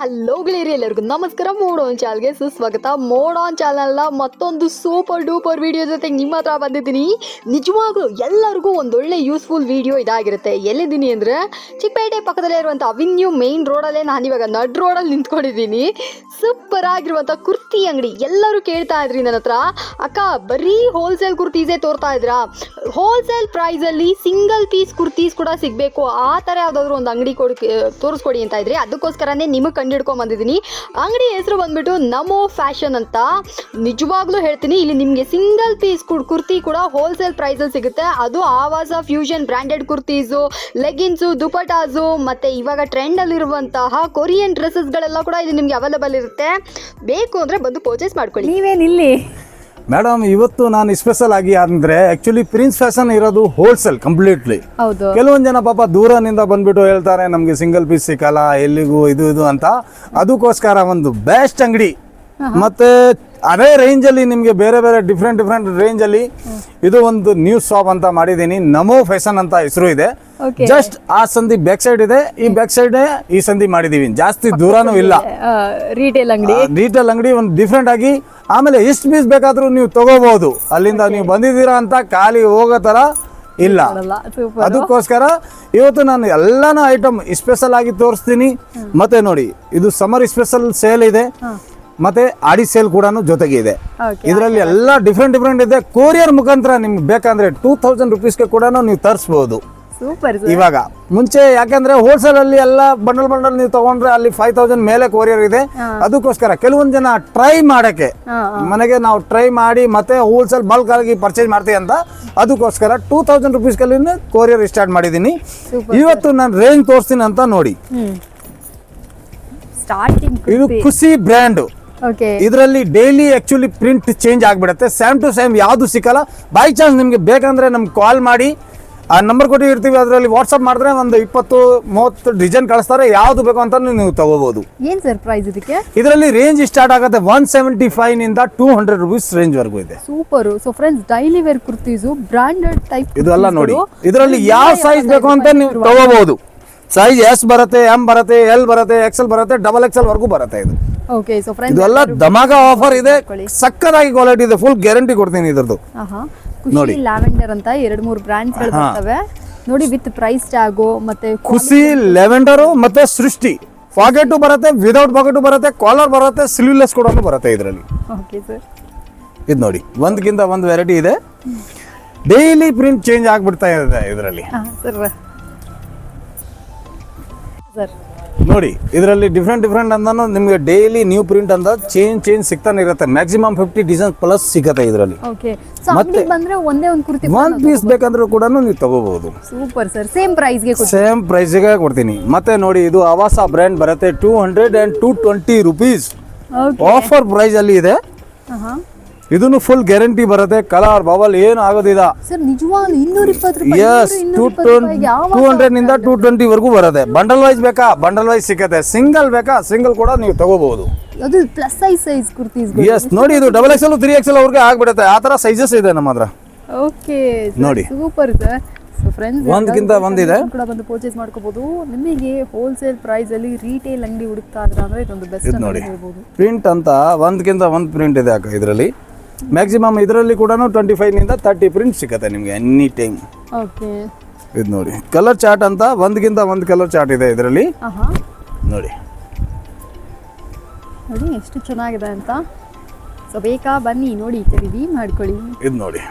Hello ಗೆಳೆಯರಿ, ಎಲ್ಲರಿಗೂ ನಮಸ್ಕಾರ. Mode on ಚಾನಲ್ಗೆ ಸುಸ್ವಾಗತ. ಮೋಡ್ ಆನ್ ಚಾನಲ್ನ ಮತ್ತೊಂದು ಸೂಪರ್ ಡೂಪರ್ ವಿಡಿಯೋ ಜೊತೆ ನಿಮ್ಮ ಹತ್ರ ಬಂದಿದ್ದೀನಿ. ನಿಜವಾಗ್ಲೂ ಎಲ್ಲರಿಗೂ ಒಂದೊಳ್ಳೆ ಯೂಸ್ಫುಲ್ ವಿಡಿಯೋ ಇದಾಗಿರುತ್ತೆ. ಎಲ್ಲಿದ್ದೀನಿ ಅಂದರೆ ಚಿಕ್ಕಪೇಟೆ ಪಕ್ಕದಲ್ಲೇ ಇರುವಂಥ ಅವಿನ್ಯೂ ಮೇನ್ ರೋಡಲ್ಲೇ ನಾನು ಇವಾಗ ನಡ್ ರೋಡಲ್ಲಿ ನಿಂತ್ಕೊಂಡಿದ್ದೀನಿ. ಸೂಪರ್ ಆಗಿರುವಂಥ ಕುರ್ತಿ ಅಂಗಡಿ. ಎಲ್ಲರೂ ಕೇಳ್ತಾ ಇದ್ರಿ ನನ್ನ ಹತ್ರ. ಅಕ್ಕ, ಬರೀ ಹೋಲ್ಸೇಲ್ ಕುರ್ತೀಸೇ ತೋರ್ತಾ ಇದ್ರಾ? ಹೋಲ್ಸೇಲ್ ಪ್ರೈಸಲ್ಲಿ ಸಿಂಗಲ್ ಪೀಸ್ ಕುರ್ತೀಸ್ ಕೂಡ ಸಿಗಬೇಕು. ಆ ಥರ ಯಾವುದಾದ್ರೂ ಒಂದು ಅಂಗಡಿ ಕೊಡಿ, ತೋರಿಸ್ಕೊಡಿ ಅಂತ ಇದ್ರಿ. ಅದಕ್ಕೋಸ್ಕರನೇ ನಿಮಗೆ ಕಂಡಿಡ್ಕೊಂಡ್ ಬಂದಿದ್ದೀನಿ ಅಂಗಡಿ ಹೆಸರು ಬಂದ್ಬಿಟ್ಟು ನಮೋ ಫ್ಯಾಷನ್ ಅಂತ ನಿಜವಾಗ್ಲೂ ಹೇಳ್ತೀನಿ. ಇಲ್ಲಿ ನಿಮಗೆ ಸಿಂಗಲ್ ಪೀಸ್ ಕುರ್ತಿ ಕೂಡ ಹೋಲ್ಸೇಲ್ ಪ್ರೈಸಲ್ಲಿ ಸಿಗುತ್ತೆ. ಅದು Avaasa fusion branded kurtis leggings dupattas ಮತ್ತು ಇವಾಗ ಟ್ರೆಂಡಲ್ಲಿರುವಂತಹ ಕೊರಿಯನ್ ಡ್ರೆಸ್ಸಸ್ಗಳೆಲ್ಲ ಕೂಡ ಇಲ್ಲಿ ನಿಮಗೆ ಅವೈಲೇಬಲ್ ಇರುತ್ತೆ. ಬೇಕು ಅಂದರೆ ಬಂದು ಪರ್ಚೇಸ್ ಮಾಡ್ಕೊಳ್ಳಿ. ನೀವೇನ್ ಇಲ್ಲಿ ಮೇಡಮ್ ಇವತ್ತು ನಾನು ಸ್ಪೆಷಲ್ ಆಗಿ ಅಂದ್ರೆ ಆಕ್ಚುಲಿ ಪ್ರಿನ್ಸ್ ಫ್ಯಾಷನ್ ಇರೋದು ಹೋಲ್ಸೇಲ್ ಕಂಪ್ಲೀಟ್ಲಿ ಹೌದು. ಕೆಲವೊಂದು ಜನ ಪಾಪ ದೂರನಿಂದ ಬಂದ್ಬಿಟ್ಟು ಹೇಳ್ತಾರೆ ನಮಗೆ ಸಿಂಗಲ್ ಪೀಸ್ ಸಿಕ್ಕಲ್ಲ ಎಲ್ಲಿಗೂ ಇದು ಇದು ಅಂತ. ಅದಕ್ಕೋಸ್ಕರ ಒಂದು ಬೆಸ್ಟ್ ಅಂಗಡಿ ಮತ್ತೆ ಅದೇ ರೇಂಜ್ ಅಲ್ಲಿ ನಿಮಗೆ ಬೇರೆ ಬೇರೆ ಡಿಫ್ರೆಂಟ್ ಡಿಫ್ರೆಂಟ್ ರೇಂಜ್ ಅಲ್ಲಿ ಇದು ಒಂದು ನ್ಯೂ ಶಾಪ್ ಅಂತ ಮಾಡಿದ್ದೀನಿ. ನಮೋ ಫ್ಯಾಷನ್ ಅಂತ ಹೆಸರು ಇದೆ. ಜಸ್ಟ್ ಆ ಸಂಧಿ ಬ್ಯಾಕ್ ಸೈಡ್ ಇದೆ. ಈ ಬ್ಯಾಕ್ ಸೈಡ್ ಈ ಸಂಧಿ ಮಾಡಿದೀವಿ. ಜಾಸ್ತಿ ದೂರನೂ ಇಲ್ಲ. ರೀಟೇಲ್ ಅಂಗಡಿ. ರೀಟೇಲ್ ಅಂಗಡಿ ಒಂದು ಡಿಫ್ರೆಂಟ್ ಆಗಿ ಆಮೇಲೆ ಎಷ್ಟು ಪೀಸ್ ಬೇಕಾದ್ರೂ ನೀವು ತಗೋಬಹುದು ಅಲ್ಲಿಂದ ನೀವು ಬಂದಿದ್ದೀರಾ ಅಂತ ಖಾಲಿ ಹೋಗೋ ತರ ಇಲ್ಲ. ಅದಕ್ಕೋಸ್ಕರ ಇವತ್ತು ನಾನು ಎಲ್ಲಾನು ಐಟಮ್ ಸ್ಪೆಷಲ್ ಆಗಿ ತೋರಿಸ್ತೀನಿ. ಮತ್ತೆ ನೋಡಿ ಇದು ಸಮರ್ ಸ್ಪೆಷಲ್ ಸೇಲ್ ಇದೆ. ಮತ್ತೆ ಆಡಿ ಸೇಲ್ ಕೂಡ ಜೊತೆಗೆ ಇದೆ. ಇದರಲ್ಲಿ ಎಲ್ಲ ಡಿಫ್ರೆಂಟ್ ಡಿಫ್ರೆಂಟ್ ಇದೆ. ಕೊರಿಯರ್ ಮುಖಾಂತರ ನಿಮ್ಗೆ ಬೇಕಂದ್ರೆ ಟೂ ತೌಸಂಡ್ ರುಪೀಸ್ಗೆ ಕೂಡ ನೀವು ತರಿಸ್ಬೋದು. ಸೂಪರ್ ಇವಾಗ ಮುಂಚೆ ಯಾಕಂದ್ರೆ ಹೋಲ್ಸೇಲ್ ಅಲ್ಲಿ ಎಲ್ಲ ಬಂಡಲ್ ಬಂಡಲ್ ನೀವು ತಗೊಂಡ್ರೆ ಅಲ್ಲಿ ಫೈವ್ ತೌಸಂಡ್ ಮೇಲೆ ಕೊರಿಯರ್ ಇದೆ. ಅದಕ್ಕೋಸ್ಕರ ಕೆಲವೊಂದು ಜನ ಟ್ರೈ ಮಾಡಕ್ಕೆ ಮನೆಗೆ ನಾವು ಟ್ರೈ ಮಾಡಿ ಮತ್ತೆ ಹೋಲ್ಸೇಲ್ ಬಲ್ಕ್ ಆಗಿ ಪರ್ಚೇಸ್ ಮಾಡ್ತೀವಿ ಅಂತ ಅದಕ್ಕೋಸ್ಕರ ಟೂ ತೌಸಂಡ್ ರುಪೀಸ್ ಕಲ್ಲಿ ಕೊರಿಯರ್ ಸ್ಟಾರ್ಟ್ ಮಾಡಿದ್ದೀನಿ. ಇವತ್ತು ನಾನು ರೇಂಜ್ ತೋರಿಸ್ತೀನಿ ಅಂತ ನೋಡಿ. ಸ್ಟಾರ್ಟಿಂಗ್ ಇದು ಖುಷಿ. ಬ್ರ್ಯಾಂಡ್ ಇದರಲ್ಲಿ ಡೈಲಿ ಆಕ್ಚುಲಿ ಪ್ರಿಂಟ್ ಚೇಂಜ್ ಆಗಿಬಿಡುತ್ತೆ. ಸೇಮ್ ಟು ಸೇಮ್ ಯಾವುದು ಸಿಕ್ಕಲ್ಲ. ಬೈ ಚಾನ್ಸ್ ನಿಮಗೆ ಬೇಕಂದ್ರೆ ನಮ್ಗೆ ಕಾಲ್ ಮಾಡಿ. ಆ ನಂಬರ್ ಕೊಟ್ಟಿರ್ತೀವಿ ಅದರಲ್ಲಿ ವಾಟ್ಸಪ್ ಮಾಡಿದ್ರೆ ಒಂದು ಇಪ್ಪತ್ತು ಮೂವತ್ತು ಡಿಸೈನ್ ಕಳಿಸ್ತಾರೆ. ಯಾವುದು ಬೇಕು ಅಂತ ನೀವು ತಗೋಬಹುದು ಏನ್ ಸರ್ ಪ್ರೈಸ್ ಇದಕ್ಕೆ? ಇದರಲ್ಲಿ ರೇಂಜ್ ಸ್ಟಾರ್ಟ್ ಆಗುತ್ತೆ ಒನ್ ಸೆವೆಂಟಿ ಫೈವ್ನಿಂದ ಟೂ ಹಂಡ್ರೆಡ್ ರುಪೀಸ್ ರೇಂಜ್ ವರ್ಗೂ ಇದೆ. Super so friends daily wear kurtis branded type ಇದೆಲ್ಲ ನೋಡಿ. ಇದರಲ್ಲಿ ಯಾವ ಸೈಜ್ ಬೇಕು ಅಂತ ನೀವು ತಗೋಬಹುದು ಸೈಜ್ ಎಸ್ ಬರುತ್ತೆ ಎಂ ಬರುತ್ತೆ ಎಲ್ ಬರುತ್ತೆ ಎಕ್ಸ್ ಎಲ್ ಬರುತ್ತೆ ಡಬಲ್ ಎಕ್ಸೆಲ್ ವರ್ಗೂ ಬರುತ್ತೆ ಇದು. ಓಕೆ ಸೊ ಫ್ರೆಂಡ್ಸ್ ಇದೆಲ್ಲ ಧಮಾಕ ಆಫರ್ ಇದೆ. ಸಕ್ಕದಾಗಿ ಕ್ವಾಲಿಟಿ ಇದೆ ಫುಲ್ ಗ್ಯಾರಂಟಿ ಕೊಡ್ತೀನಿ ಇದರದು ನೋಡಿ. ಲ್ಯಾವೆಂಡರ್ ಅಂತ ಎರಡು ಮೂರು ಬ್ರಾಂಡ್ಸ್ಗಳು ಬರ್ತವೆ. ನೋಡಿ ವಿತ್ ಪ್ರೈಸ್ ಟ್ಯಾಗು ಮತ್ತೆ ಖುಷಿ ಲ್ಯಾವೆಂಡರ್ ಮತ್ತೆ ಸೃಷ್ಟಿ. ಪಾಕೆಟು ಬರುತ್ತೆ ವಿದೌಟ್ ಪಾಕೆಟು ಬರುತ್ತೆ ಕಾಲರ್ ಬರುತ್ತೆ ಸ್ಲೀವ್ಲೆಸ್ ಕೂಡ ಬರುತ್ತೆ ಇದರಲ್ಲಿ. ಓಕೆ ಸರ್ ಇದು ನೋಡಿ ಒಂದ್ಕಿಂತ ಒಂದು ವೆರೈಟಿ ಇದೆ. ಡೈಲಿ ಪ್ರಿಂಟ್ ಚೇಂಜ್ ಆಗಿಬಿಡ್ತಾ ಇದೆ ಇದರಲ್ಲಿ. ಸರ್ ಸರ್ ನೋಡಿ ಇದರಲ್ಲಿ ಡಿಫ್ರೆಂಟ್ ಡಿಫ್ರೆಂಟ್ ಅಂದನು ನಿಮಗೆ ಡೈಲಿ ನ್ಯೂ ಪ್ರಿಂಟ್ ಅಂತ ಚೇಂಜ್ ಚೇಂಜ್ ಸಿಗ್ತಾನೆ ಇರುತ್ತೆ. ಮ್ಯಾಕ್ಸಿಮಮ್ ಫಿಫ್ಟಿ ಡಿಸೈನ್ ಪ್ಲಸ್ ಸಿಗುತ್ತೆ ಇದರಲ್ಲಿ. ಓಕೆ ಸೊ ಅಂಗಡಿ ಬಂದ್ರೆ ಒಂದೇ ಒಂದು ಕುರ್ತಿ ಒನ್ ಪೀಸ್ ಬೇಕಂದ್ರೂ ಕೂಡ ನೀವು ತಗೋಬಹುದು ಸೂಪರ್ ಸರ್ ಸೇಮ್ ಪ್ರೈಸ್ಗೆ ಸೇಮ್ ಪ್ರೈಸಿಗೆ ಕೊಡ್ತೀನಿ. ಮತ್ತೆ ನೋಡಿ ಇದು ಆವಾಸ ಬ್ರ್ಯಾಂಡ್ ಬರುತ್ತೆ. Two hundred and two twenty rupees offer price ಅಲ್ಲಿ ಇದೆ. ಆಹಾ ಇದನ್ನು ಫುಲ್ ಗ್ಯಾರಂಟಿ ಬರುತ್ತೆ. ಕಲರ್ ಬಬಲ್ ಏನು ಆಗೋದಿಲ್ಲ. ಎಸ್ ಟೂ ಟೂ ಹಂಡ್ರೆಡ್ನಿಂದ ಟೂ ಟ್ವೆಂಟಿ ವರೆಗೂ ಬರುತ್ತೆ. ಬಂಡಲ್ ವೈಸ್ ಬೇಕಾ? ಬಂಡಲ್ ವೈಸ್ ಸಿಕ್ಕತ್ತೆ. ಸಿಂಗಲ್ ಬೇಕಾ? ಸಿಂಗಲ್ ಕೂಡ ನೀವು ತಗೋಬಹುದು. ಎಸ್ ನೋಡಿ ಇದು ಡಬಲ್ ಎಕ್ಸೆಲ್ ತ್ರೀ ಎಕ್ಸೆಲ್ ಅವ್ರಿಗೆ ಆಗ್ಬಿಡುತ್ತೆ. ಆ ತರ ಸೈಜಸ್ ಇದೆ ನಮ್ಮ ಹತ್ರ. ಓಕೆ ನೋಡಿ. ಸೂಪರ್ ಸರ್ ಒಂದ್ಕಿಂತ ಒಂದಿದೆ. ಕೂಡ ಬಂದು ಪರ್ಚೇಸ್ ಮಾಡ್ಕೋಬಹುದು. ನಿಮಗೆ ಹೋಲ್ಸೇಲ್ ಪ್ರೈಸ್ ಅಲ್ಲಿ ರೀಟೇಲ್ ಅಂಗಡಿ ಹುಡುಕ್ತಾ ಇದ್ರೆ ಅಂದ್ರೆ ಇದೊಂದು ಬೆಸ್ಟ್ ನೋಡಿ. ಹೇಳ್ಬೋದು. ಪ್ರಿಂಟ್ ಅಂತ ಒಂದ್ಕಿಂತ ಒಂದು ಪ್ರಿಂಟ್ ಇದೆ ಅಕ್ಕ ಇದರಲ್ಲಿ. ಮ್ಯಾಕ್ಸಿಮಮ್ ಇದರಲ್ಲಿ ಕೂಡ ಟ್ವೆಂಟಿ ಫೈವ್ನಿಂದ ತರ್ಟಿ ಪ್ರಿಂಟ್ ಸಿಗುತ್ತೆ ನಿಮಗೆ ಎನಿ ಟೈಮ್ ಓಕೆ ಇದು ನೋಡಿ. ಕಲರ್ ಚಾರ್ಟ್ ಅಂತ ಒಂದ್ಗಿಂತ ಒಂದು ಕಲರ್ ಚಾರ್ಟ್ ಇದೆ ಇದರಲ್ಲಿ. ನೋಡಿ. ನೋಡಿ ಎಷ್ಟು ಚೆನ್ನಾಗಿದೆ ಅಂತ. ಸೊ ಬೇಕಾ ಬನ್ನಿ ನೋಡಿ ಖರೀದಿ ಮಾಡ್ಕೊಳ್ಳಿ. ಇದು ನೋಡಿ.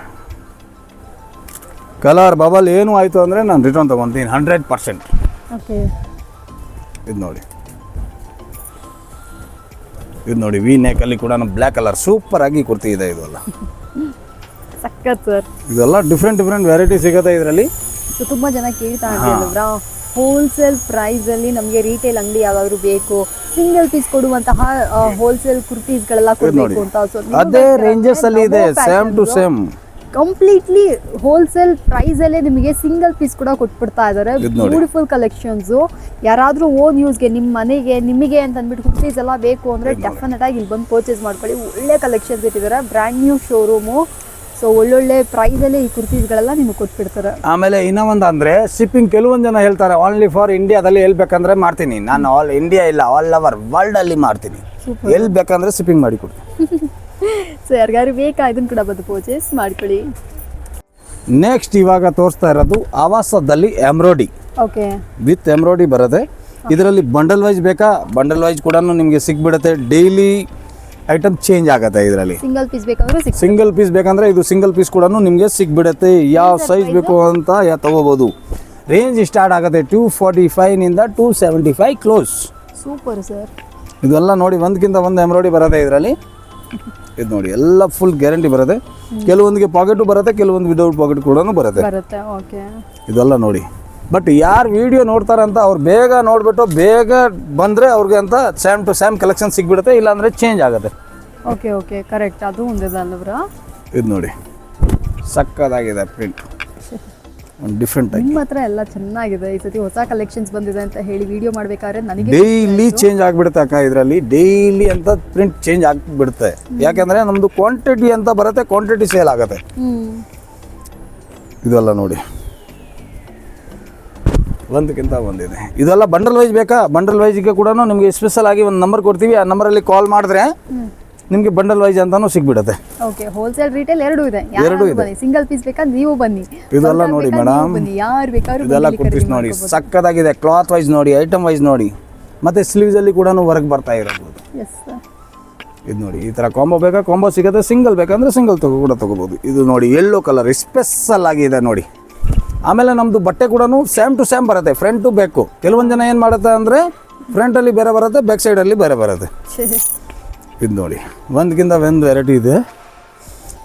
ಕಲರ್ ಬಬಲ್ ಏನು ಆಯಿತು ಅಂದರೆ ನಾನು ರಿಟರ್ನ್ ತೊಗೊತೀನಿ ಹಂಡ್ರೆಡ್ ಪರ್ಸೆಂಟ್ ಓಕೆ ಇದು ನೋಡಿ. ಇದು ನೋಡಿ ವಿ ಅಲ್ಲಿ ಕೂಡ ಬ್ಲ್ಯಾಕ್ ಕಲರ್ ಸೂಪರ್ ಆಗಿ ಕುರ್ತಿ ಇದೆ ಇದೆಲ್ಲ ಸಖತ್ ಸರ್ ಇದೆಲ್ಲ ಡಿಫ್ರೆಂಟ್ ಡಿಫ್ರೆಂಟ್ ವೆರೈಟಿ ಸಿಗುತ್ತೆ ಇದರಲ್ಲಿ. ಸೊ ತುಂಬಾ ಜನ ಕೇಳ್ತಾ ಇದ್ದಾರೆ ಹೋಲ್ಸೇಲ್ ಪ್ರೈಸ್ ಅಲ್ಲಿ ನಮಗೆ ರಿಟೇಲ್ ಅಂಗಡಿ ಯಾವಾದ್ರೂ ಬೇಕು. ಸಿಂಗಲ್ ಪೀಸ್ ಕೊಡುವಂತಹ ಹೋಲ್ಸೇಲ್ ಕುರ್ತೀಸ್ಗಳೆಲ್ಲ ಕೊಡಬೇಕು ಅಂತ. ಅದೇ ರೇಂಜಸ್ ಅಲ್ಲಿ ಇದೆ same to same completely wholesale price ಅಲ್ಲೇ ನಿಮಗೆ ಸಿಂಗಲ್ ಪೀಸ್ ಕೂಡ ಕೊಟ್ಬಿಡ್ತಾ ಇದ್ದಾರೆ. ಬ್ಯೂಟಿಫುಲ್ ಕಲೆಕ್ಷನ್ಸು ಯಾರಾದರೂ ಓನ್ ಯೂಸ್ಗೆ ನಿಮ್ಮ ಮನೆಗೆ ನಿಮಗೆ ಅಂತ ಅಂದ್ಬಿಟ್ಟು ಕುರ್ತೀಸ್ ಎಲ್ಲ ಬೇಕು ಅಂದ್ರೆ ಡೆಫಿನೆಟ್ ಆಗಿ ಇಲ್ಲಿ ಬಂದು ಪರ್ಚೇಸ್ ಮಾಡ್ಕೊಳ್ಳಿ. ಒಳ್ಳೆ ಕಲೆಕ್ಷನ್ಸ್ ಇಟ್ಟಿದ್ದಾರೆ ಬ್ರ್ಯಾಂಡ್ ನ್ಯೂ ಶೋರೂಮು ಸೊ ಒಳ್ಳೊಳ್ಳೆ ಪ್ರೈಸಲ್ಲೇ ಈ ಕುರ್ತೀಸ್ಗಳೆಲ್ಲ ನಿಮಗೆ ಕೊಟ್ಬಿಡ್ತಾರೆ. ಆಮೇಲೆ ಇನ್ನೂ ಒಂದು ಅಂದರೆ ಶಿಪ್ಪಿಂಗ್ ಕೆಲವೊಂದು ಜನ ಹೇಳ್ತಾರೆ ಓನ್ಲಿ ಫಾರ್ ಇಂಡಿಯಾದಲ್ಲಿ ಎಲ್ಲಿ ಬೇಕಂದ್ರೆ ಮಾಡ್ತೀನಿ. ನಾನು ಆಲ್ ಇಂಡಿಯಾ ಇಲ್ಲ ಆಲ್ ಓವರ್ ವರ್ಲ್ಡಲ್ಲಿ ಮಾಡ್ತೀನಿ. ಎಲ್ಲಿ ಬೇಕಂದ್ರೆ ಶಿಪ್ಪಿಂಗ್ ಮಾಡಿ ಕೊಡ್ತೀನಿ. ಸೊ ಯಾರಿಗಾರು ಬೇಕಾ ಇದನ್ನು ಕೂಡ ಬಂದು ಪರ್ಚೇಸ್ ಮಾಡ್ಕೊಳ್ಳಿ. ನೆಕ್ಸ್ಟ್ ಇವಾಗ ತೋರಿಸ್ತಾ ಇರೋದು ಆವಾಸದಲ್ಲಿ ಎಂಬ್ರಾಯ್ಡಿ ಓಕೆ ವಿತ್ ಎಂಬ್ರಾಯ್ಡಿ ಬರುತ್ತೆ ಇದರಲ್ಲಿ ಬಂಡಲ್ ವೈಸ್ ಬೇಕಾ? ಬಂಡಲ್ ವೈಸ್ ಕೂಡ ನಿಮಗೆ ಸಿಗ್ಬಿಡುತ್ತೆ. ಡೈಲಿ ಐಟಮ್ ಚೇಂಜ್ ಆಗುತ್ತೆ ಇದರಲ್ಲಿ. ಸಿಂಗಲ್ ಪೀಸ್ ಬೇಕಾದ್ರೆ ಸಿಂಗಲ್ ಪೀಸ್ ಬೇಕಂದ್ರೆ ಇದು ಸಿಂಗಲ್ ಪೀಸ್ ಕೂಡ ನಿಮಗೆ ಸಿಗ್ಬಿಡುತ್ತೆ. ಯಾವ ಸೈಜ್ ಬೇಕು ಅಂತ ಯಾ ತಗೋಬೋದು. ರೇಂಜ್ ಸ್ಟಾರ್ಟ್ ಆಗುತ್ತೆ two forty ಫೈವ್ನಿಂದ two seventy five close super sir ಇದೆಲ್ಲ ನೋಡಿ ಒಂದಕ್ಕಿಂತ ಒಂದು ಎಂಬ್ರಾಯ್ಡಿ ಬರುತ್ತೆ ಇದರಲ್ಲಿ. ಇದು ನೋಡಿ ಎಲ್ಲ ಫುಲ್ ಗ್ಯಾರಂಟಿ ಬರುತ್ತೆ. ಕೆಲವೊಂದಿಗೆ ಪಾಕೆಟು ಬರುತ್ತೆ ಕೆಲವೊಂದು ವಿದೌಟ್ ಪಾಕೆಟ್ ಕೂಡ ಬರುತ್ತೆ. ಬರುತ್ತೆ ಓಕೆ ಇದೆಲ್ಲ ನೋಡಿ. ಬಟ್ ಯಾರು ವಿಡಿಯೋ ನೋಡ್ತಾರೆ ಅಂತ ಅವ್ರು ಬೇಗ ನೋಡಿಬಿಟ್ಟು ಬೇಗ ಬಂದರೆ ಅವ್ರಿಗೆ ಅಂತ ಸ್ಯಾಮ್ ಟು ಸ್ಯಾಮ್ ಕಲೆಕ್ಷನ್ ಸಿಗ್ಬಿಡುತ್ತೆ ಇಲ್ಲಾಂದರೆ ಚೇಂಜ್ ಆಗುತ್ತೆ. ಓಕೆ ಓಕೆ ಕರೆಕ್ಟ್ ಅದು ಒಂದಿದಲ್ವ್ರಾ ಇದು ನೋಡಿ ಸಕ್ಕದಾಗಿದೆ ಪ್ರಿಂಟ್ ಡಿಫ್ರೆಂಟ್ ಆಗಿ. ನಿಮ್ಮ ಹತ್ರ ಎಲ್ಲ ಚೆನ್ನಾಗಿದೆ. ಈ ಸತಿ ಹೊಸ ಕಲೆಕ್ಷನ್ಸ್ ಬಂದಿದೆ ಅಂತ ಹೇಳಿ ವಿಡಿಯೋ ಮಾಡ್ಬೇಕಾದ್ರೆ ನನಗೆ ಡೈಲಿ ಚೇಂಜ್ ಆಗಿಬಿಡುತ್ತೆ ಅಕ್ಕ ಇದರಲ್ಲಿ. ಡೈಲಿ ಅಂತ ಪ್ರಿಂಟ್ ಚೇಂಜ್ ಆಗಿಬಿಡುತ್ತೆ. ಯಾಕೆಂದರೆ ನಮ್ಮದು ಕ್ವಾಂಟಿಟಿ ಅಂತ ಬರುತ್ತೆ ಕ್ವಾಂಟಿಟಿ ಸೇಲ್ ಆಗುತ್ತೆ. ಇದೆಲ್ಲ ನೋಡಿ. ಒಂದಕ್ಕಿಂತ ಒಂದಿದೆ. ಇದೆಲ್ಲ ಬಂಡಲ್ ವೈಸ್ ಬೇಕಾ? ಬಂಡಲ್ ವೈಸ್ಗೆ ಕೂಡ ನಿಮಗೆ ಸ್ಪೆಷಲ್ ಆಗಿ ಒಂದು ನಂಬರ್ ಕೊಡ್ತೀವಿ. ಆ ನಂಬರಲ್ಲಿ ಕಾಲ್ ಮಾಡಿದ್ರೆ ನಿಮಗೆ ಬಂಡಲ್ ವೈಸ್ ಅಂತಾನು ಸಿಗ್ಬಿಡುತ್ತೆ. ಓಕೆ ಹೋಲ್ಸೇಲ್ ರಿಟೇಲ್ ಎರಡು ಇದೆ. ಎರಡು ಇದೆ. ಸಿಂಗಲ್ ಪೀಸ್ ಬೇಕಾ? ನೀವು ಬನ್ನಿ. ಇದೆಲ್ಲ ನೋಡಿ ಮೇಡಮ್ ಯಾರು ಬೇಕಾದ್ರೂ ಇದೆಲ್ಲ ಕುರ್ತೀಸ್ ನೋಡಿ. ಸಕ್ಕತ್ತಾಗಿದೆ ಸಕ್ಕದಾಗಿದೆ ಕ್ಲಾತ್ ವೈಸ್ ನೋಡಿ ಐಟಮ್ ವೈಸ್ ನೋಡಿ. ಮತ್ತೆ ಸ್ಲೀವ್ಸ್ ಅಲ್ಲಿ ಕೂಡ ವರ್ಕ್ ಬರ್ತಾ ಇರಬಹುದು. ಇದು ನೋಡಿ ಈ ತರ ಕಾಂಬೋ ಬೇಕಾ? ಕಾಂಬೋ ಸಿಗುತ್ತೆ. ಸಿಂಗಲ್ ಬೇಕಂದ್ರೆ ಸಿಂಗಲ್ ತಗೋ ಕೂಡ ತಗೋಬಹುದು ಇದು ನೋಡಿ ಎಲ್ಲೋ ಕಲರ್ ಸ್ಪೆಷಲ್ ಆಗಿದೆ ನೋಡಿ. ಆಮೇಲೆ ನಮ್ಮದು ಬಟ್ಟೆ ಕೂಡ ಸ್ಯಾಮ್ ಟು ಸ್ಯಾಮ್ ಬರುತ್ತೆ. ಫ್ರಂಟ್ ಟು ಬೇಕು. ಕೆಲವೊಂದು ಜನ ಏನು ಮಾಡುತ್ತೆ ಅಂದರೆ ಫ್ರಂಟಲ್ಲಿ ಬೇರೆ ಬರುತ್ತೆ ಬ್ಯಾಕ್ ಸೈಡಲ್ಲಿ ಬೇರೆ ಬರುತ್ತೆ. ಇದು ನೋಡಿ. ಒಂದಕ್ಕಿಂತ ಒಂದು ವೆರೈಟಿ ಇದೆ.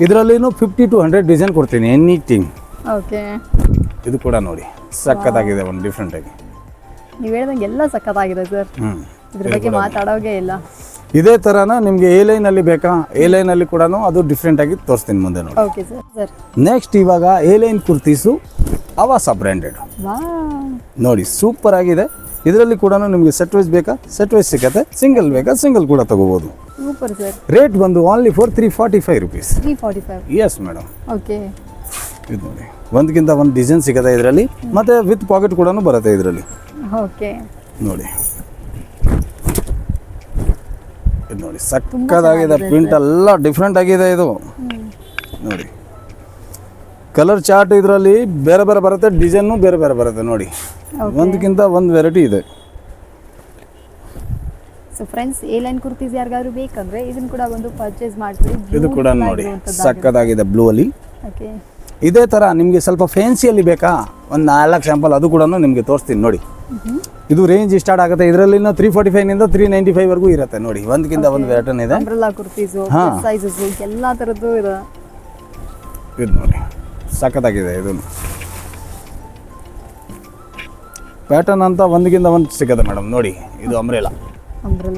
ಇದರಲ್ಲಿನೂ ಫಿಫ್ಟಿ ಟು ಹಂಡ್ರೆಡ್ ಡಿಸೈನ್ ಕೊಡ್ತೀನಿ ಎನಿಥಿಂಗ್ ಓಕೆ ಇದು ಕೂಡ ನೋಡಿ ಸಕ್ಕತ್ತಾಗಿದೆ ಒಂದು ಡಿಫ್ರೆಂಟಾಗಿ ನೀವು ಹೇಳಿದಂಗೆ ಎಲ್ಲ ಸಖತ್ತಾಗಿದೆ ಸರ್ ಹ್ಞೂ ಇದ್ರ ಬಗ್ಗೆ ಮಾತಾಡೋಗೆ ಇಲ್ಲ. ಇದೇ ಥರನ ನಿಮಗೆ ಎ ಲೈನಲ್ಲಿ ಬೇಕಾ? ಎ ಲೈನಲ್ಲಿ ಕೂಡ ಅದು ಡಿಫ್ರೆಂಟಾಗಿ ತೋರಿಸ್ತೀನಿ ಮುಂದೆ ನೋಡಿ. ಓಕೆ ಸರ್ ಸರ್ ನೆಕ್ಸ್ಟ್ ಇವಾಗ A line kurtis Avaasa branded ನೋಡಿ ಸೂಪರ್ ಆಗಿದೆ. ಇದರಲ್ಲಿ ಕೂಡ ನಿಮಗೆ ಸೆಟ್ ವೈಸ್ ಬೇಕಾ? ಸೆಟ್ ವೈಸ್ ಸಿಗತ್ತೆ. ಸಿಂಗಲ್ ಬೇಕಾ? ಸಿಂಗಲ್ ಕೂಡ ತಗೋಬೋದು. ಸೂಪರ್ ಸರ್ ರೇಟ್ ಬಂದು only four three forty five rupees three forty five yes madam okay ಇದು ನೋಡಿ. ಒಂದಕ್ಕಿಂತ ಒಂದು ಡಿಸೈನ್ ಸಿಗುತ್ತೆ ಇದರಲ್ಲಿ ಮತ್ತು ವಿತ್ ಪಾಕೆಟ್ ಕೂಡ ಬರುತ್ತೆ ಇದರಲ್ಲಿ. ಓಕೆ ನೋಡಿ. ಇದು ನೋಡಿ ಸಕ್ಕದಾಗಿದೆ ಪ್ರಿಂಟ್ ಎಲ್ಲ ಡಿಫ್ರೆಂಟ್ ಆಗಿದೆ ಇದು. ನೋಡಿ. ಕಲರ್ ಚಾರ್ಟ್ ಇದರಲ್ಲಿ ಬೇರೆ ಬೇರೆ ಬರುತ್ತೆ ಡಿಸೈನು ಬೇರೆ ಬೇರೆ ಬರುತ್ತೆ ನೋಡಿ. ಒಂದಕ್ಕಿಂತ ಒಂದು ವೆರೈಟಿ ಇದೆ. So friends A line kurtis ಯಾರಿಗಾದ್ರು ಬೇಕಂದ್ರೆ ಇದನ್ನ ಕೂಡ ಒಂದು ಪರ್ಚೇಸ್ ಮಾಡ್ಕೊಳ್ಳಿ ಇದು ಕೂಡ ನೋಡಿ ಸಕ್ಕದಾಗಿದೆ ಬ್ಲೂ ಅಲ್ಲಿ. ಓಕೆ ಇದೇ ಥರ ನಿಮಗೆ ಸ್ವಲ್ಪ ಫ್ಯಾನ್ಸಿಯಲ್ಲಿ ಬೇಕಾ? ಒಂದು ನಾಲ್ಕು ಸ್ಯಾಂಪಲ್ ಅದು ಕೂಡ ನಿಮಗೆ ತೋರಿಸ್ತೀನಿ ನೋಡಿ. ಇದು ರೇಂಜ್ ಸ್ಟಾರ್ಟ್ ಆಗುತ್ತೆ. ಇದರಲ್ಲಿ ತ್ರೀ ಫಾರ್ಟಿ ಫೈವ್ನಿಂದ ತ್ರೀ ನೈಂಟಿ ಫೈವ್ವರೆಗೂ ಇರುತ್ತೆ ನೋಡಿ. ಒಂದಕ್ಕಿಂತ ಒಂದು ವ್ಯಾಟರ್ನ್ ಇದೆ. ಎಲ್ಲ ಥರದ್ದು ಇದೆ ಇದು ನೋಡಿ. ಸಖತ್ತಾಗಿದೆ ಇದು ಪ್ಯಾಟರ್ನ್ ಅಂತ ಒಂದಕ್ಕಿಂತ ಒಂದು ಸಿಗುತ್ತೆ ಮೇಡಮ್ ನೋಡಿ ಇದು ಅಮ್ರೇಲಾ ಅಂಬ್ರೆಲಾ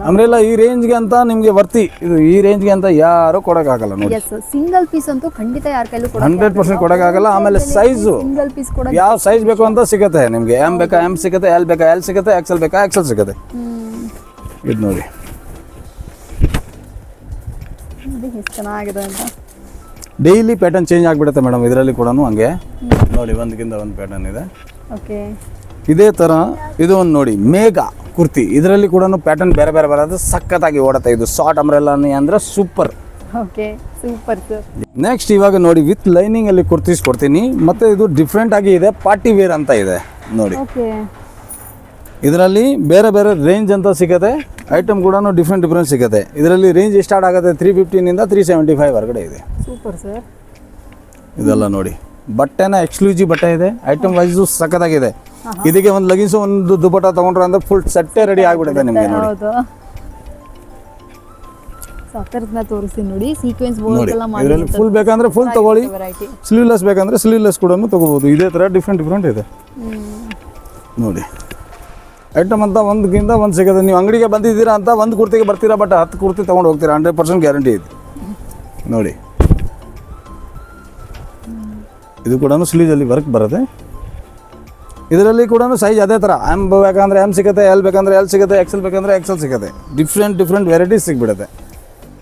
ಅಮ್ರೇಲಾ ಈ ರೇಂಜ್ಗೆ ಅಂತ ನಿಮಗೆ ವರ್ತಿ. ಇದು ಈ ರೇಂಜ್ಗೆ ಅಂತ ಯಾರು ಕೊಡೋಕ್ಕಾಗಲ್ಲ ನೋಡಿ. ಎಸ್ ಸಿಂಗಲ್ ಪೀಸ್ ಅಂತೂ ಖಂಡಿತ ಯಾರ ಕೈಲೂ ಕೊಡೋದು ಹಂಡ್ರೆಡ್ ಪರ್ಸೆಂಟ್ ಕೊಡೋಕ್ಕಾಗಲ್ಲ ಆಮೇಲೆ ಸೈಜು ಸಿಂಗಲ್ ಪೀಸ್ ಕೂಡ ಯಾವ ಸೈಜ್ ಬೇಕು ಅಂತ ಸಿಗುತ್ತೆ ನಿಮಗೆ. ಎಂ ಬೇಕಾ ಎಂ ಸಿಗುತ್ತೆ ಎಲ್ ಬೇಕಾ ಎಲ್ ಸಿಗುತ್ತೆ ಎಕ್ಸೆಲ್ ಬೇಕಾ ಎಕ್ಸೆಲ್ ಸಿಗುತ್ತೆ. ಇದು ನೋಡಿ. ನೋಡಿ ಎಷ್ಟು ಚೆನ್ನಾಗಿದೆ ಅಂತ. ಡೈಲಿ ಪ್ಯಾಟರ್ನ್ ಚೇಂಜ್ ಆಗಿಬಿಡುತ್ತೆ ಮೇಡಮ್ ಇದರಲ್ಲಿ ಕೂಡ ಹಂಗೆ. ನೋಡಿ ಒಂದಕ್ಕಿಂತ ಒಂದು ಪ್ಯಾಟರ್ನ್ ಇದೆ. ಓಕೆ ಇದೇ ಥರ ಇದು ಒಂದು ನೋಡಿ ಮೇಘ ಕುರ್ತಿ. ಇದರಲ್ಲಿ ಕೂಡ ಪ್ಯಾಟರ್ನ್ ಬೇರೆ ಬೇರೆ ಬರೋದು ಸಖತ್ತಾಗಿ ಓಡತ್ತೆ ಇದು ಶಾರ್ಟ್ ಅಂಬ್ರೆಲಾನಿ ಅಂದರೆ super okay super sir next ಇವಾಗ ನೋಡಿ ವಿತ್ ಲೈನಿಂಗ್ ಅಲ್ಲಿ ಕುರ್ತೀಸ್ ಕೊಡ್ತೀನಿ. ಮತ್ತೆ ಇದು ಡಿಫ್ರೆಂಟ್ ಆಗಿ ಇದೆ ಪಾರ್ಟಿ ವೇರ್ ಅಂತ ಇದೆ. ನೋಡಿ. ಇದರಲ್ಲಿ ಬೇರೆ ಬೇರೆ ರೇಂಜ್ ಅಂತ ಸಿಗುತ್ತೆ. ಐಟಮ್ ಕೂಡ ಡಿಫ್ರೆಂಟ್ ಡಿಫ್ರೆಂಟ್ ಸಿಗುತ್ತೆ. ಇದರಲ್ಲಿ ರೇಂಜ್ ಸ್ಟಾರ್ಟ್ ಆಗುತ್ತೆ ತ್ರೀ ಫಿಫ್ಟೀನಿಂದ ತ್ರೀ ಸೆವೆಂಟಿ ಫೈವ್ ಹೊರಗಡೆ ಇದೆ. ಸೂಪರ್ ಸರ್ ಇದೆಲ್ಲ ನೋಡಿ. ಬಟ್ಟೆನ ಎಕ್ಸ್ಕ್ಲೂಸಿವ್ ಬಟ್ಟೆ ಇದೆ. ಐಟಮ್ ವೈಸು ಸಖತ್ತಾಗಿದೆ. ಇದಕ್ಕೆ ಒಂದು ಲಗೀನ್ಸ್ ಒಂದು ದುಪಟ್ಟ ತಗೊಂಡ್ರೆ ಅಂದ್ರೆ ಫುಲ್ ಸೆಟ್ಟೆ ರೆಡಿ ಆಗಿಬಿಡುತ್ತೆ ನಿಮಗೆ ನೋಡಿ. ಸಕ್ಕರ್ನ ನೋಡಿ. ಸೀಕ್ವೆನ್ಸ್ ನೋಡಿ ಇದರಲ್ಲಿ ಫುಲ್ ಬೇಕಂದ್ರೆ ಫುಲ್ ತಗೊಳ್ಳಿ. ಸ್ಲೀವ್ಲೆಸ್ ಬೇಕಂದ್ರೆ ಸ್ಲೀವ್ಲೆಸ್ ಕೂಡ ತಗೋಬಹುದು ಇದೇ ಥರ ಡಿಫ್ರೆಂಟ್ ಡಿಫ್ರೆಂಟ್ ಇದೆ. ನೋಡಿ. ಐಟಮ್ ಅಂತ ಒಂದಕ್ಕಿಂತ ಒಂದು ಸಿಗುತ್ತೆ. ನೀವು ಅಂಗಡಿಗೆ ಬಂದಿದ್ದೀರಾ ಅಂತ ಒಂದು ಕುರ್ತಿಗೆ ಬರ್ತೀರಾ ಬಟ್ ಹತ್ತು ಕುರ್ತಿ ತೊಗೊಂಡು ಹೋಗ್ತೀರಾ? ಹಂಡ್ರೆಡ್ ಪರ್ಸೆಂಟ್ ಗ್ಯಾರಂಟಿ ಇದೆ. ನೋಡಿ. ಇದು ಕೂಡ ಸ್ಲೀಜಲ್ಲಿ ವರ್ಕ್ ಬರುತ್ತೆ. ಇದರಲ್ಲಿ ಕೂಡ ಸೈಜ್ ಅದೇ ಥರ ಎಂ ಬೇಕಂದರೆ ಎಂ ಸಿಗುತ್ತೆ ಎಲ್ ಬೇಕಂದ್ರೆ ಎಲ್ ಸಿಗುತ್ತೆ ಎಕ್ಸೆಲ್ ಬೇಕಂದ್ರೆ ಎಕ್ಸೆಲ್ ಸಿಗುತ್ತೆ. ಡಿಫ್ರೆಂಟ್ ಡಿಫ್ರೆಂಟ್ ವೆರೈಟೀಸ್ ಸಿಗ್ಬಿಡುತ್ತೆ.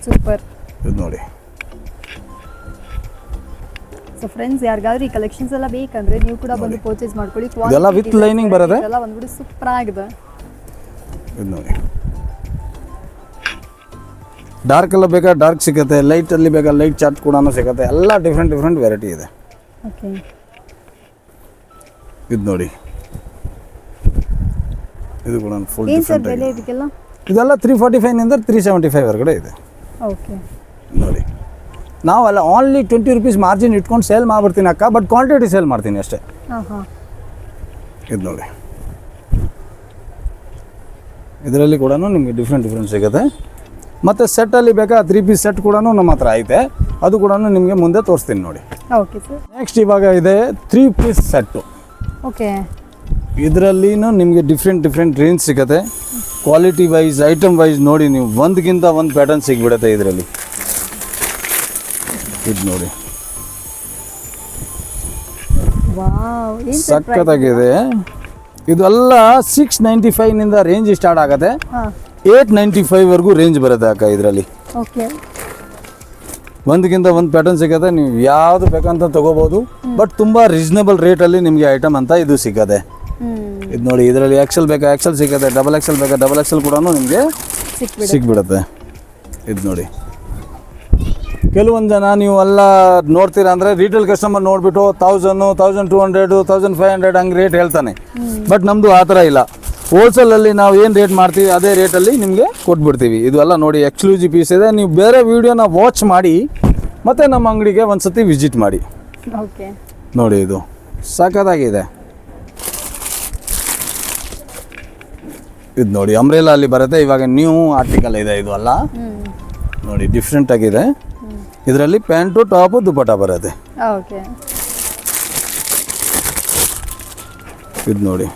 ಸೂಪರ್ ಇದು ನೋಡಿ. ಸೊ ಫ್ರೆಂಡ್ಸ್ ಯಾರಿಗಾದ್ರೂ ಈ ಕಲೆಕ್ಷನ್ಸ್ ಎಲ್ಲ ಬೇಕಂದ್ರೆ ನೀವು ಕೂಡ ಬಂದು ಪರ್ಚೇಸ್ ಮಾಡ್ಕೊಳ್ಳಿ. ಇದೆಲ್ಲ ವಿತ್ ಲೈನಿಂಗ್ ಬರುತ್ತೆ. ಎಲ್ಲ ಬಂದ್ಬಿಟ್ಟು ಸೂಪರ್ ಆಗಿದೆ. ಇದು ನೋಡಿ. ಡಾರ್ಕ್ ಎಲ್ಲ ಬೇಕಾ? ಡಾರ್ಕ್ ಸಿಗುತ್ತೆ. ಲೈಟಲ್ಲಿ ಬೇಕಾ? ಲೈಟ್ ಚಾರ್ಟ್ ಕೂಡ ಸಿಗುತ್ತೆ. ಎಲ್ಲ ಡಿಫ್ರೆಂಟ್ ಡಿಫ್ರೆಂಟ್ ವೆರೈಟಿ ಇದೆ. ಓಕೆ. ಇದು ನೋಡಿ. ಇದು ಕೂಡ ಫುಲ್ ಏನ್ ಸರ್ ಡಿಫ್ರೆಂಟ್ ಬೆಲೆ ಇದಕ್ಕೆಲ್ಲ? ಇದೆಲ್ಲ ತ್ರೀ ಫಾರ್ಟಿ ಫೈವ್ನಿಂದ ತ್ರೀ ಸೆವೆಂಟಿ ಫೈವ್ ಹೊರಗಡೆ ಇದೆ. ಓಕೆ. ನೋಡಿ. ನಾವಲ್ಲ ಓನ್ಲಿ ಟ್ವೆಂಟಿ ರುಪೀಸ್ ಮಾರ್ಜಿನ್ ಇಟ್ಕೊಂಡು ಸೇಲ್ ಮಾಡ್ಬಿಡ್ತೀನಿ ಅಕ್ಕ ಬಟ್ ಕ್ವಾಂಟಿಟಿ ಸೇಲ್ ಮಾಡ್ತೀನಿ ಅಷ್ಟೇ. ಇದು ನೋಡಿ. ಇದರಲ್ಲಿ ಕೂಡ ನಿಮಗೆ ಡಿಫ್ರೆಂಟ್ ಡಿಫ್ರೆಂಟ್ ಸಿಗುತ್ತೆ. ಮತ್ತು ಸೆಟ್ಟಲ್ಲಿ ಬೇಕಾ ತ್ರೀ ಪೀಸ್ ಸೆಟ್ ಕೂಡ ನಮ್ಮ ಹತ್ರ ಐತೆ. ಅದು ಕೂಡ ನಿಮಗೆ ಮುಂದೆ ತೋರಿಸ್ತೀನಿ ನೋಡಿ. ಓಕೆ ಸರ್ ನೆಕ್ಸ್ಟ್ ಇವಾಗ ಇದೆ ತ್ರೀ ಪೀಸ್ ಸೆಟ್ಟು ಓಕೆ ಇದರಲ್ಲಿನೂ ನಿಮಗೆ ಡಿಫ್ರೆಂಟ್ ಡಿಫ್ರೆಂಟ್ ರೇಂಜ್ ಸಿಗುತ್ತೆ. ಕ್ವಾಲಿಟಿ ವೈಸ್ ಐಟಮ್ ವೈಸ್ ನೋಡಿ ನೀವು. ಒಂದಕ್ಕಿಂತ ಒಂದು ಪ್ಯಾಟರ್ನ್ ಸಿಗ್ಬಿಡುತ್ತೆ ಇದರಲ್ಲಿ. ಇದು ನೋಡಿ. ಸಕ್ಕತ್ತಾಗಿದೆ ಸಖತ್ತಾಗಿದೆ. ಇದೆಲ್ಲ ಸಿಕ್ಸ್ ನೈಂಟಿ ಫೈವ್ನಿಂದ ರೇಂಜ್ ಸ್ಟಾರ್ಟ್ ಆಗುತ್ತೆ. ಏಟ್ ಏಯ್ಟ್ ನೈಂಟಿ ಫೈವ್ವರೆಗೂ ರೇಂಜ್ ಬರುತ್ತೆ ಅಕ್ಕ ಇದರಲ್ಲಿ. ಓಕೆ ಒಂದಕ್ಕಿಂತ ಒಂದು ಪ್ಯಾಟರ್ನ್ ಸಿಗುತ್ತೆ ನೀವು ಯಾವುದು ಬೇಕಂತ ತಗೋಬೋದು. ಬಟ್ ತುಂಬ ರೀಸನಬಲ್ ರೇಟಲ್ಲಿ ನಿಮಗೆ ಐಟಮ್ ಅಂತ ಇದು ಸಿಗುತ್ತೆ. ಇದು ನೋಡಿ ಇದರಲ್ಲಿ ಎಕ್ಸೆಲ್ ಬೇಕಾ? ಎಕ್ಸೆಲ್ ಸಿಗುತ್ತೆ ಡಬಲ್ ಎಕ್ಸೆಲ್ ಬೇಕಾ? ಡಬಲ್ ಎಕ್ಸೆಲ್ ಕೂಡ ನಿಮಗೆ ಸಿಕ್ಬಿಡು ಸಿಕ್ಬಿಡುತ್ತೆ. ಇದು ನೋಡಿ. ಕೆಲವೊಂದು ಜನ ನೀವು ಎಲ್ಲ ನೋಡ್ತೀರಾ ಅಂದರೆ ರೀಟೇಲ್ ಕಸ್ಟಮರ್ ನೋಡಿಬಿಟ್ಟು thousand thousand two hundred thousand five hundred ಹಂಗೆ ರೇಟ್ ಹೇಳ್ತಾನೆ. ಬಟ್ ನಮ್ಮದು ಆ ಥರ ಇಲ್ಲ. ಹೋಲ್ಸೇಲಲ್ಲಿ ನಾವು ಏನು ರೇಟ್ ಮಾಡ್ತೀವಿ ಅದೇ ರೇಟಲ್ಲಿ ನಿಮಗೆ ಕೊಟ್ಬಿಡ್ತೀವಿ. ಇದು ಎಲ್ಲ ನೋಡಿ ಎಕ್ಸ್ಕ್ಲೂಸಿವ್ ಪೀಸ್ ಇದೆ. ನೀವು ಬೇರೆ ವೀಡಿಯೋನ ವಾಚ್ ಮಾಡಿ ಮತ್ತು ನಮ್ಮ ಅಂಗಡಿಗೆ ಒಂದು ಸತಿ ವಿಸಿಟ್ ಮಾಡಿ. ಓಕೆ ನೋಡಿ ಇದು. ಸಖತ್ತಾಗಿದೆ. ಇದು ನೋಡಿ ಅಂಬ್ರೆಲಾ ಅಲ್ಲಿ ಬರುತ್ತೆ. ಇವಾಗ ನ್ಯೂ ಆರ್ಟಿಕಲ್ ಇದೆ ಇದು ಅಲ್ಲ. ನೋಡಿ ಡಿಫ್ರೆಂಟ್ ಆಗಿದೆ. ಇದರಲ್ಲಿ ಪ್ಯಾಂಟು ಟಾಪು ದುಪಟ ಬರುತ್ತೆ. ಓಕೆ ಇದು ನೋಡಿ.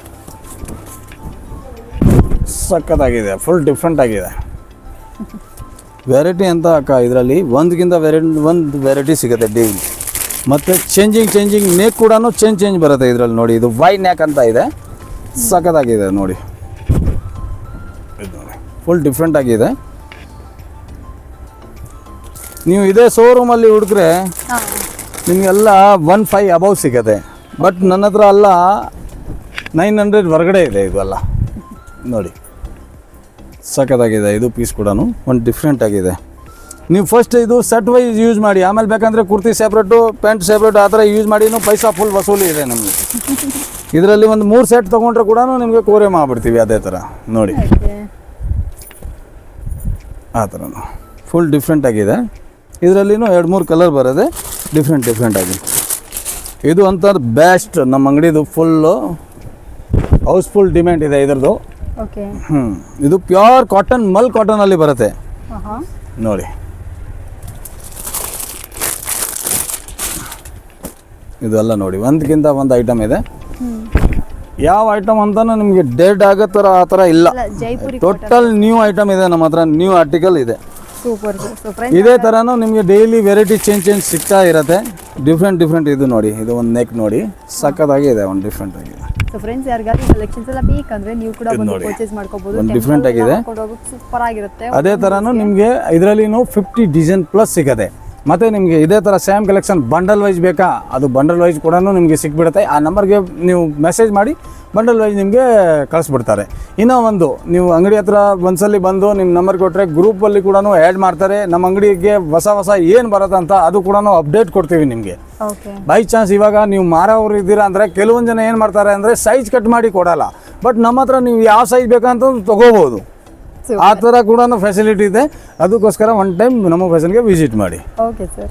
ಸಖತ್ತಾಗಿದೆ ಫುಲ್ ಡಿಫ್ರೆಂಟ್ ಆಗಿದೆ. ವೆರೈಟಿ ಅಂತ ಅಕ್ಕ ಇದರಲ್ಲಿ ಒಂದಕ್ಕಿಂತ ವೆರೈಟಿ ಒಂದು ವೆರೈಟಿ ಸಿಗುತ್ತೆ ಡೈಲಿ ಮತ್ತು ಚೇಂಜಿಂಗ್ ಚೇಂಜಿಂಗ್ ನೇಕ್ ಕೂಡ ಚೇಂಜ್ ಚೇಂಜ್ ಬರುತ್ತೆ ಇದರಲ್ಲಿ ನೋಡಿ ಇದು ವೈ ನ್ಯಾಕ್ ಅಂತ ಇದೆ. ಸಖತ್ತಾಗಿದೆ ನೋಡಿ. ಫುಲ್ ಡಿಫ್ರೆಂಟ್ ಆಗಿದೆ. ನೀವು ಇದೇ ಶೋರೂಮಲ್ಲಿ ಹುಡುಕ್ರೆ ನಿಮಗೆಲ್ಲ ಒನ್ ಫೈವ್ ಅಬೌವ್ ಸಿಗುತ್ತೆ. ಬಟ್ ನನ್ನ ಹತ್ರ ಅಲ್ಲ ನೈನ್ ಹಂಡ್ರೆಡ್ ಹೊರಗಡೆ ಇದೆ ಇದು ಎಲ್ಲ ನೋಡಿ. ಸಖತ್ತಾಗಿದೆ. ಇದು ಪೀಸ್ ಕೂಡ ಒಂದು ಡಿಫ್ರೆಂಟ್ ಆಗಿದೆ. ನೀವು ಫಸ್ಟ್ ಇದು ಸೆಟ್ ವೈಸ್ ಯೂಸ್ ಮಾಡಿ. ಆಮೇಲೆ ಬೇಕಂದರೆ ಕುರ್ತಿ ಸೆಪ್ರೇಟು ಪ್ಯಾಂಟ್ ಸೆಪ್ರೇಟು ಆ ಥರ ಯೂಸ್ ಮಾಡಿನೂ ಪೈಸಾ ಫುಲ್ ವಸೂಲಿ ಇದೆ ನಮಗೆ. ಇದರಲ್ಲಿ ಒಂದು ಮೂರು ಸೆಟ್ ತೊಗೊಂಡ್ರೆ ಕೂಡ ನಿಮಗೆ ಕೋರೆ ಮಾಡಿಬಿಡ್ತೀವಿ ಅದೇ ಥರ. ನೋಡಿ. ಆ ಥರ ಫುಲ್ ಡಿಫ್ರೆಂಟ್ ಆಗಿದೆ. ಇದರಲ್ಲಿನೂ ಎರಡು ಮೂರು ಕಲರ್ ಬರೋದೆ ಡಿಫ್ರೆಂಟ್ ಡಿಫ್ರೆಂಟ್ ಆಗಿ. ಇದು ಅಂತ ಬೆಸ್ಟ್ ನಮ್ಮ ಅಂಗಡಿದು ಫುಲ್ಲು ಹೌಸ್ಫುಲ್ ಡಿಮ್ಯಾಂಡ್ ಇದೆ ಇದರದ್ದು. ಓಕೆ ಹ್ಞೂ ಇದು ಪ್ಯೂರ್ ಕಾಟನ್ ಮಲ್ ಕಾಟನಲ್ಲಿ ಬರುತ್ತೆ. ಹಾಂ ಹಾಂ ನೋಡಿ. ಇದೆಲ್ಲ ನೋಡಿ ಒಂದಕ್ಕಿಂತ ಒಂದು ಐಟಮ್ ಇದೆ. ಯಾವ ಐಟಮ್ ಅಂತಾನು ನಿಮಗೆ ಡೆಡ್ ಆಗೋ ಥರ ಆ ಥರ ಇಲ್ಲ. ಟೋಟಲ್ ನ್ಯೂ ಐಟಮ್ ಇದೆ ನಮ್ಮ ಹತ್ರ ನ್ಯೂ ಆರ್ಟಿಕಲ್ ಇದೆ. ಸೂಪರ್ ಸೊ ಫ್ರೆಂಡ್ಸ್ ಇದೇ ಥರನೂ ನಿಮಗೆ ಡೈಲಿ ವೆರೈಟಿ ಚೇಂಜ್ ಚೇಂಜ್ ಸಿಗ್ತಾ ಇರುತ್ತೆ. ಡಿಫ್ರೆಂಟ್ ಡಿಫ್ರೆಂಟ್ ಇದು ನೋಡಿ ಇದು ಒಂದು ನೆಕ್ ನೋಡಿ. ಸಕ್ಕತ್ತಾಗಿ ಇದೆ ಒಂದು ಡಿಫ್ರೆಂಟ್ ಆಗಿದೆ. ಸೊ ಫ್ರೆಂಡ್ಸ್ ಯಾರಿಗಾದ್ರೂ ಕಲೆಕ್ಷನ್ಸ್ ಎಲ್ಲ ಬೇಕಂದ್ರೆ ನೀವು ಕೂಡ ಬಂದು ನೋಡಿ. ಪರ್ಚೇಸ್ ಮಾಡ್ಕೋಬಹುದು ಒಂದು different ಆಗಿದೆ. ಸೂಪರ್ ಆಗಿರುತ್ತೆ. ಅದೇ ಥರನೂ ನಿಮಗೆ ಇದರಲ್ಲಿನೂ ಫಿಫ್ಟಿ ಡಿಸೈನ್ ಪ್ಲಸ್ ಸಿಗುತ್ತೆ ಮತ್ತು ನಿಮಗೆ ಇದೇ ಥರ ಸ್ಯಾಮ್ ಕಲೆಕ್ಷನ್ ಬಂಡಲ್ ವೈಸ್ ಬೇಕಾ? ಅದು ಬಂಡಲ್ ವೈಸ್ ಕೂಡ ನಿಮಗೆ ಸಿಕ್ಬಿಡುತ್ತೆ. ಆ ನಂಬರ್ಗೆ ನೀವು ಮೆಸೇಜ್ ಮಾಡಿ ಬಂಡಲ್ ವೈಸ್ ನಿಮಗೆ ಕಳಿಸ್ಬಿಡ್ತಾರೆ. ಇನ್ನೂ ಒಂದು ನೀವು ಅಂಗಡಿ ಹತ್ರ ಒಂದ್ಸಲಿ ಬಂದು ನಿಮ್ಮ ನಂಬರ್ ಕೊಟ್ಟರೆ ಗ್ರೂಪಲ್ಲಿ ಕೂಡ ಆ್ಯಡ್ ಮಾಡ್ತಾರೆ. ನಮ್ಮ ಅಂಗಡಿಗೆ ಹೊಸ ಹೊಸ ಏನು ಬರುತ್ತಂತ ಅದು ಕೂಡ ಅಪ್ಡೇಟ್ ಕೊಡ್ತೀವಿ ನಿಮಗೆ. ಬೈ ಚಾನ್ಸ್ ಇವಾಗ ನೀವು ಮಾರೋರು ಇದ್ದೀರಾ ಅಂದರೆ ಕೆಲವೊಂದು ಜನ ಏನು ಮಾಡ್ತಾರೆ ಅಂದರೆ ಸೈಜ್ ಕಟ್ ಮಾಡಿ ಕೊಡೋಲ್ಲ. ಬಟ್ ನಮ್ಮ ಹತ್ರ ನೀವು ಯಾವ ಸೈಜ್ ಬೇಕಂತ ತೊಗೋಬೋದು. ಆ ತರ ಕೂಡ ಫೆಸಿಲಿಟಿ ಇದೆ. ಅದಕ್ಕೋಸ್ಕರ ಒನ್ ಟೈಮ್ ನಮ್ಮ ಫೆಷನ್ಗೆ ವಿಸಿಟ್ ಮಾಡಿ. Okay sir